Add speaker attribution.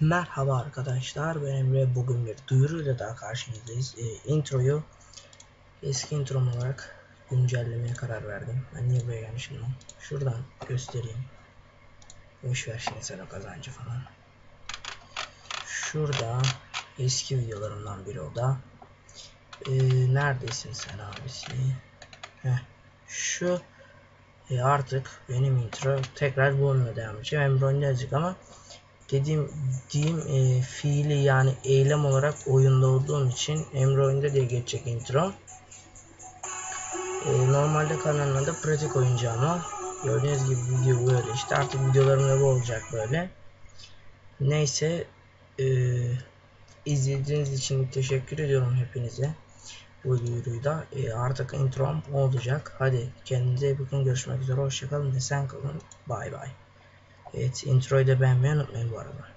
Speaker 1: Merhaba arkadaşlar ben Emre. Bugün bir duyuruyla daha karşınızdayız. Ee, introyu eski introm olarak güncellemeye karar verdim. Ben niye buraya gelmişim lan? Şuradan göstereyim. Boşver şimdi sen o kazancı falan. Şurada eski videolarımdan biri o da. Ee, neredesin sen abisi? Heh, şu e, artık benim intro tekrar bu olmaya devam edeceğim. Emre oynayacak ama dediğim diyeyim e, fiili yani eylem olarak oyunda olduğum için Emre oyunda diye geçecek intro. E, normalde kanalın adı pratik oyuncu ama gördüğünüz gibi video böyle işte artık videolarım bu olacak böyle. Neyse e, izlediğiniz için teşekkür ediyorum hepinize. Bu da e, artık introm olacak. Hadi kendinize bakın görüşmek üzere hoşçakalın ve sen kalın bay bay. Evet introyu da beğenmeyi unutmayın bu arada.